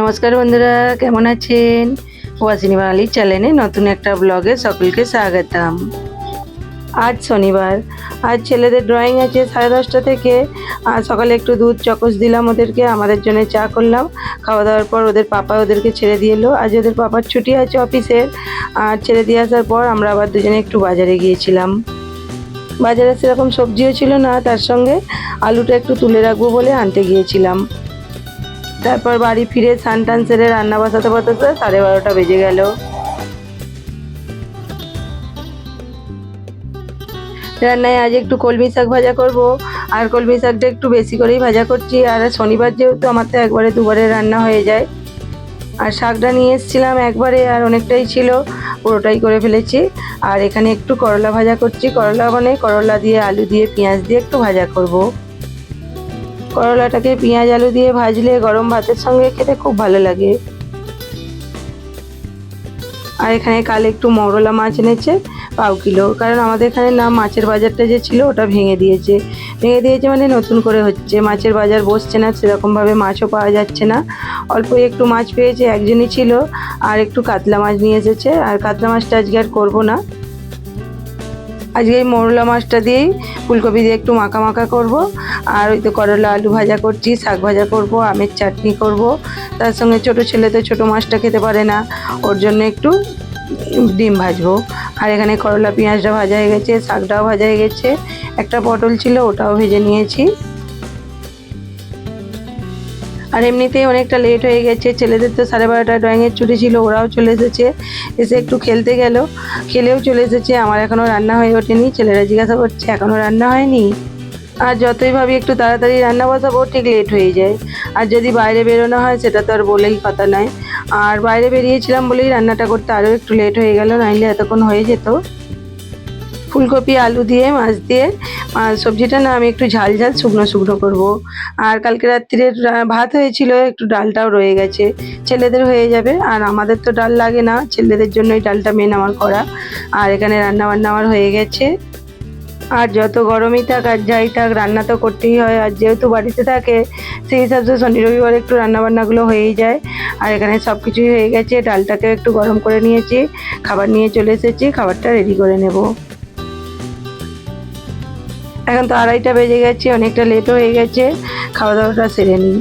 নমস্কার বন্ধুরা, কেমন আছেন? ওয়াসিনী বাঙালির চ্যানেলে নতুন একটা ব্লগে সকলকে স্বাগতম। আজ শনিবার, আজ ছেলেদের ড্রয়িং আছে সাড়ে দশটা থেকে। আর সকালে একটু দুধ চকস দিলাম ওদেরকে, আমাদের জন্য চা করলাম। খাওয়া দাওয়ার পর ওদের পাপা ওদেরকে ছেড়ে দিয়ে এলো। আজ ওদের পাপার ছুটি আছে অফিসের। আর ছেড়ে দিয়ে আসার পর আমরা আবার দুজনে একটু বাজারে গিয়েছিলাম। বাজারে সেরকম সবজিও ছিল না, তার সঙ্গে আলুটা একটু তুলে রাখব বলে আনতে গিয়েছিলাম। তারপর বাড়ি ফিরে স্নান টান সেরে রান্না বসাতে বসাতে সাড়ে বারোটা বেজে গেল। রান্নায় আজ একটু কলমি শাক ভাজা করব। আর কলমি শাকটা একটু বেশি করেই ভাজা করছি। আর শনিবার যেহেতু আমার তো একবারে দুবারে রান্না হয়ে যায়। আর শাকটা নিয়ে এসেছিলাম একবারে আর অনেকটাই ছিল, পুরোটাই করে ফেলেছি। আর এখানে একটু করলা ভাজা করছি। করলা মানে করলা দিয়ে, আলু দিয়ে, পেঁয়াজ দিয়ে একটু ভাজা করব। করলাটাকে পেঁয়াজ আলু দিয়ে ভাজলে গরম ভাতের সঙ্গে খেতে খুব ভালো লাগে। আর এখানে কাল একটু মরলা মাছ এনেছে, পাও কিলো। কারণ আমাদের এখানে না, মাছের বাজারটা যে ছিল, ওটা ভেঙে দিয়েছে। ভেঙে দিয়েছে মানে নতুন করে হচ্ছে। মাছের বাজার বসছে না, সেরকমভাবে মাছও পাওয়া যাচ্ছে না। অল্পই একটু মাছ পেয়েছে, একজনই ছিল, আর একটু কাতলা মাছ নিয়ে এসেছে। আর কাতলা মাছটা আজকে আর করব না। আজকে এই মোরলা মাছটা দিয়েই ফুলকপি দিয়ে একটু মাখা মাখা করব। আর ওই তো করলা আলু ভাজা করছি, শাক ভাজা করব, আমের চাটনি করব। তার সঙ্গে ছোট ছেলে তো ছোটো মাছটা খেতে পারে না, ওর জন্য একটু ডিম ভাজবো। আর এখানে করলা পেঁয়াজটা ভাজা হয়ে গেছে, শাকটাও ভাজা হয়ে গেছে, একটা পটল ছিল ওটাও ভেজে নিয়েছি। আর এমনিতেই অনেকটা লেট হয়ে গেছে। ছেলেদের তো সাড়ে বারোটা ড্রয়িংয়ের ছুটি ছিল, ওরাও চলে এসেছে। এসে একটু খেলতে গেল, খেলেও চলে এসেছে। আমার এখনও রান্না হয়ে ওঠেনি, ছেলেরা জিজ্ঞাসা করছে, এখনও রান্না হয়নি? আর যতই ভাবি একটু তাড়াতাড়ি রান্না বসাবো, ঠিক লেট হয়ে যায়। আর যদি বাইরে বেরোনো হয়, সেটা তো আর বলেই কথা নয়। আর বাইরে বেরিয়েছিলাম বলেই রান্নাটা করতে আরও একটু লেট হয়ে গেল, নাইলে এতক্ষণ হয়ে যেত। ফুলকপি, আলু দিয়ে, মাছ দিয়ে। সবজিটা না আমি একটু ঝাল ঝাল, শুকনো শুকনো করব। আর কালকে রাত্রিরে ভাত হয়েছিল, একটু ডালটাও রয়ে গেছে। ছেলেদের হয়ে যাবে। আর আমাদের তো ডাল লাগে না, ছেলেদের জন্যই ডালটা মেন আমার করা। আর এখানে রান্না বান্না আমার হয়ে গেছে। আর যত গরমই থাক, আর যাই থাক, রান্না তো করতেই হয়। আর যেহেতু বাড়িতে থাকে, সেই হিসাবে শনি রবিবার একটু রান্নাবান্নাগুলো হয়েই যায়। আর এখানে সব কিছুই হয়ে গেছে। ডালটাকে একটু গরম করে নিয়েছি। খাবার নিয়ে চলে এসেছি। খাবারটা রেডি করে নেব। এখন তো আড়াইটা বেজে গেছে, অনেকটা লেট হয়ে গেছে। খাওয়া দাওয়াটা সেরে নিই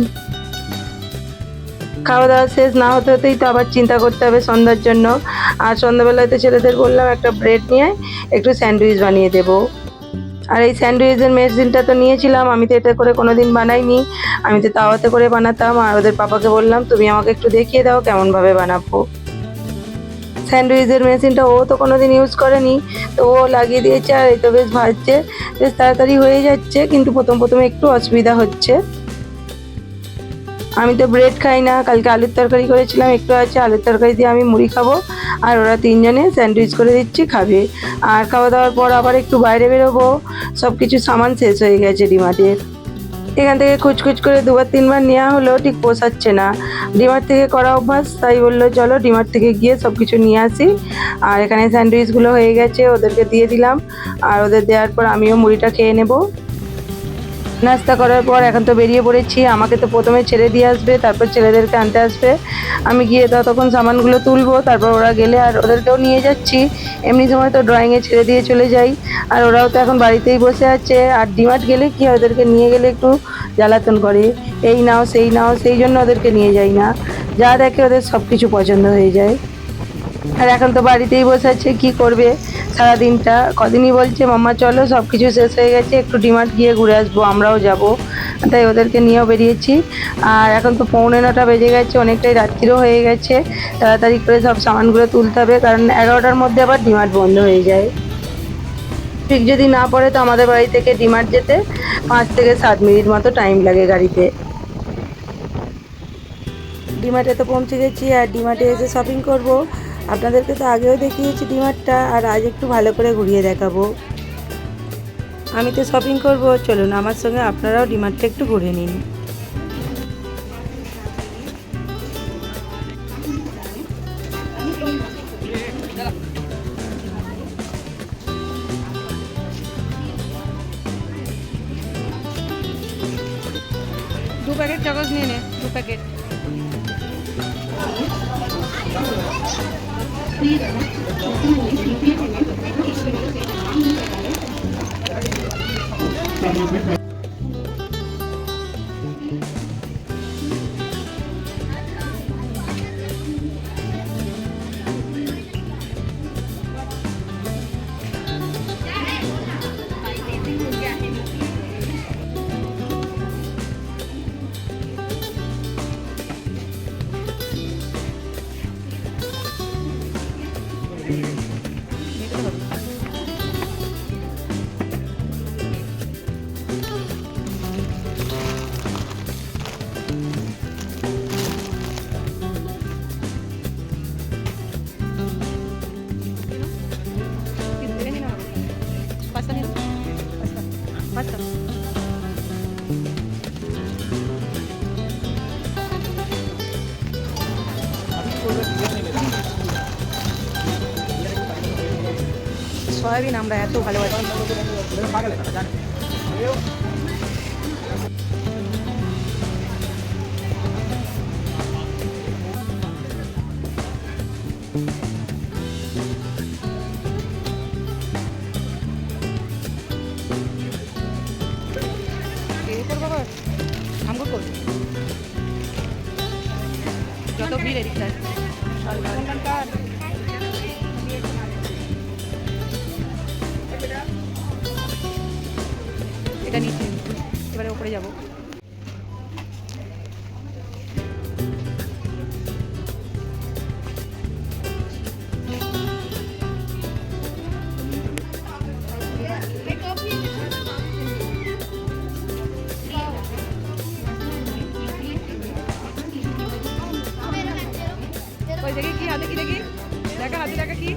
খাওয়া দাওয়া শেষ না হতে হতেই তো আবার চিন্তা করতে হবে সন্ধ্যার জন্য। আর সন্ধ্যাবেলায় তো ছেলেদের বললাম একটা ব্রেড নিয়ে একটু স্যান্ডউইচ বানিয়ে দেবো। আর এই স্যান্ডউইচের মেশিনটা তো নিয়েছিলাম, আমি তো এটা করে কোনোদিন বানাইনি। আমি তো তাওয়াতে করে বানাতাম, আর ওদের পাপাকে বললাম, তুমি আমাকে একটু দেখিয়ে দাও কেমনভাবে বানাবো। স্যান্ডউইচের মেশিনটা ও তো কোনোদিন ইউজ করেনি, তো ও লাগিয়ে দিয়েছে আর এই তো বেশ ভাজছে, বেশ তাড়াতাড়ি হয়ে যাচ্ছে, কিন্তু প্রথম প্রথমে একটু অসুবিধা হচ্ছে। আমি তো ব্রেড খাই না, কালকে আলুর তরকারি করেছিলাম, একটু আছে, আলুর তরকারি দিয়ে আমি মুড়ি খাব, আর ওরা তিনজনে স্যান্ডউইচ করে দিচ্ছি, খাবে। আর খাওয়া দাওয়ার পর আবার একটু বাইরে বেরোবো সব কিছু সামান শেষ হয়ে গেছে ডিমার্টের। এখান থেকে খুচখুচ করে দুবার তিনবার নেওয়া হলো ঠিক পোষাচ্ছে না। ডিমার থেকে করা অভ্যাস, তাই বলল, চলো ডিমার থেকে গিয়ে সব কিছু নিয়ে আসি। আর এখানে স্যান্ডউইচগুলো হয়ে গেছে, ওদেরকে দিয়ে দিলাম। আর ওদের দেওয়ার পর আমিও মুড়িটা খেয়ে নেব। নাস্তা করার পর এখন তো বেরিয়ে পড়েছি। আমাকে তো প্রথমে ছেড়ে দিয়ে আসবে, তারপর ছেলেদেরকে আনতে আসবে। আমি গিয়ে ততক্ষণ সামানগুলো তুলবো, তারপর ওরা গেলে আর ওদেরকেও নিয়ে যাচ্ছি। এমনি সময় তো ড্রয়িংয়ে ছেড়ে দিয়ে চলে যাই। আর ওরাও তো এখন বাড়িতেই বসে আছে। আর ডিমার্ট গেলে কি ওদেরকে নিয়ে গেলে একটু জ্বালাতন করে। এই নাও, সেই নাও, সেই জন্য ওদেরকে নিয়ে যাই না। যা দেখে ওদের সব কিছু পছন্দ হয়ে যায়। আর এখন তো বাড়িতেই বসে আছে, কি করবে? সারাদিনটা, কদিনই বলছে, মাম্মা, চলো সব কিছু শেষ হয়ে গেছে, একটু ডিমার্ট গিয়ে ঘুরে আসব, আমরাও যাব। তাই ওদেরকে নিয়েও বেরিয়েছি। আর এখন তো পৌনে নটা বেজে গেছে, অনেকটাই রাত্রিও হয়ে গেছে। তাড়াতাড়ি করে সব সামানগুলো তুলতে হবে, কারণ এগারোটার মধ্যে আবার ডিমার্ট বন্ধ হয়ে যায়। ঠিক যদি না পড়ে, তো আমাদের বাড়ি থেকে ডিমার্ট যেতে পাঁচ থেকে সাত মিনিট মতো টাইম লাগে গাড়িতে। ডিমার্টে তো পৌঁছে গেছি, আর ডিমার্টে এসে শপিং করব। আপনাদেরকে তো আগেও দেখিয়েছি ডিমার্টটা, আর আজ একটু ভালো করে ঘুরিয়ে দেখাবো। আমি তো শপিং করব, চলুন আমার সঙ্গে আপনারাও ডিমার্টটা একটু ঘুরে নিন। দু প্যাকেট চকস নিয়ে নে, দু packet. Thank mm -hmm. you. Soybean আমরা এত ভালোবাসি। এবারে উপরে যাব। ওই দেখি কি হাতে কি দেখি? দেখা হাতে দেখা কি?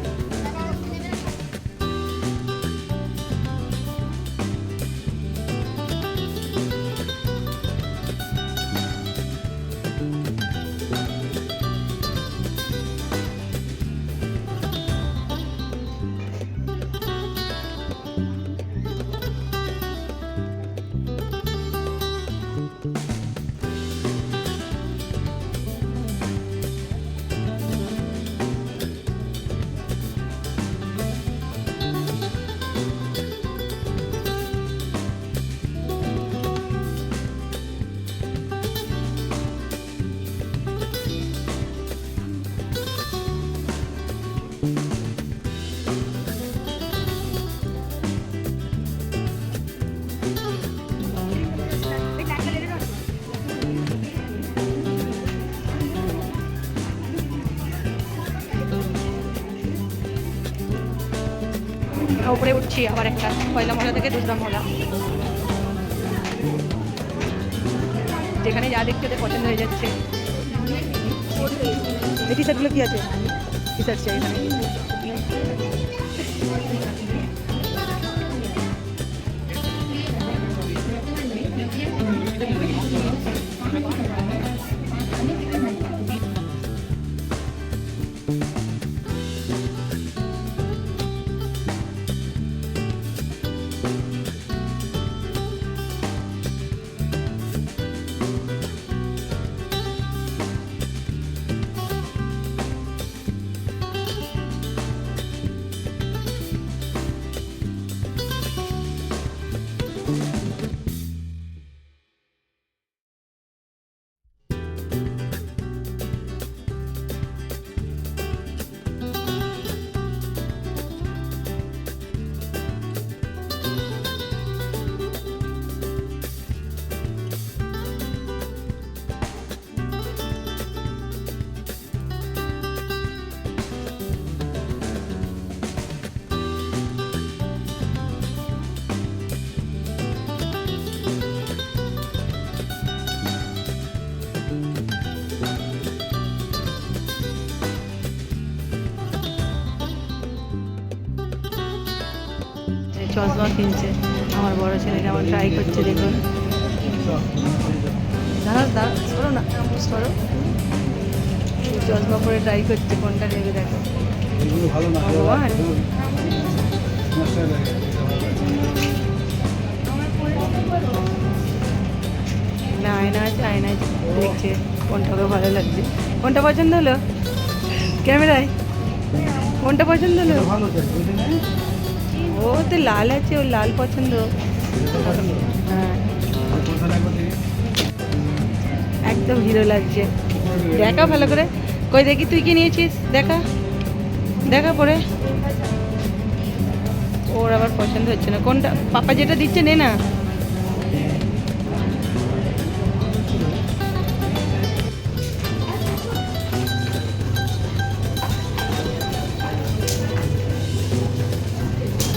উপরে উঠছি আবার একটা পয়লা মহলা থেকে দুসরা মহলা যেখানে যা দেখতে ওদের পছন্দ হয়ে যাচ্ছে। এই টি শার্টগুলো কী আছে? টি শার্ট চাই এখানে। চশমা কিনছে। আমার বড় ছেলে যেমন ট্রাই করছে দেখুন। দাঁড়া দাঁড়া সরো না সরো। চশমা পরে ট্রাই করছে কোনটা নেবে দেখো। ভালো না ভগবান। সমস্যা না আয়না আছে দেখছে কোনটাকে ভালো লাগছে। কোনটা পছন্দ হলো? ক্যামেরায়? কোনটা পছন্দ হলো? ভালো ও তো লাল আছে ওর লাল পছন্দ একদম হিরো লাগছে দেখা ভালো করে কই দেখি তুই কি নিয়েছিস দেখা দেখা পরে ওর আবার পছন্দ হচ্ছে না কোনটা পাপা যেটা দিচ্ছে নে না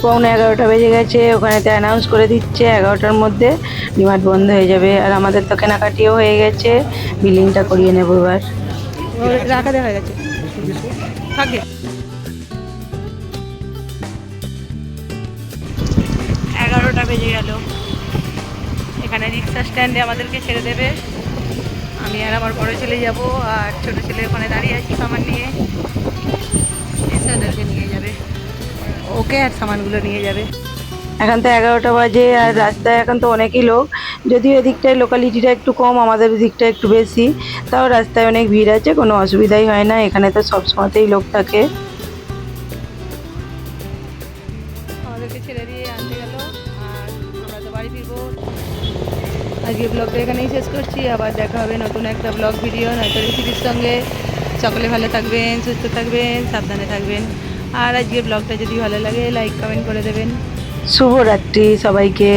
পৌনে এগারোটা বেজে গেছে, ওখানে তো অ্যানাউন্স করে দিচ্ছে, এগারোটার মধ্যে ডিমার্ট বন্ধ হয়ে যাবে। আর আমাদের তো কেনাকাটিও হয়ে গেছে, বিলিংটা করিয়ে নেব এবার। রাখা দেখা গেছে। থাকে। এগারোটা বেজে গেল। এখানে রিক্সা স্ট্যান্ডে আমাদেরকে ছেড়ে দেবে। আমি আর আমার বড় ছেলে যাব, আর ছোট ছেলে ওখানে দাঁড়িয়ে আছি সামান নিয়ে। নিয়ে যাবে। ওকে আর সামানগুলো নিয়ে যাবে। এখন তো এগারোটা বাজে আর রাস্তায় এখন তো অনেকই লোক। যদিও এদিকটায় লোকালিটিটা একটু কম আমাদের দিকটা একটু বেশি। তাও রাস্তায় অনেক ভিড় আছে কোনো অসুবিধাই হয় না। এখানে তো সব সময়তেই লোক থাকে। আমাদেরকে ছেড়ে দিয়ে আনতে গেল আর আমরা তো বাড়ি ফিরবো। আজকে ব্লগটা এখানেই শেষ করছি। আবার দেখা হবে নতুন একটা ব্লগ ভিডিও নয়তো রেসিপির সঙ্গে। সকলে ভালো থাকবেন সুস্থ থাকবেন সাবধানে থাকবেন। আর আজকে ব্লগটা যদি ভালো লাগে লাইক কমেন্ট করে দেবেন। শুভরাত্রি সবাইকে।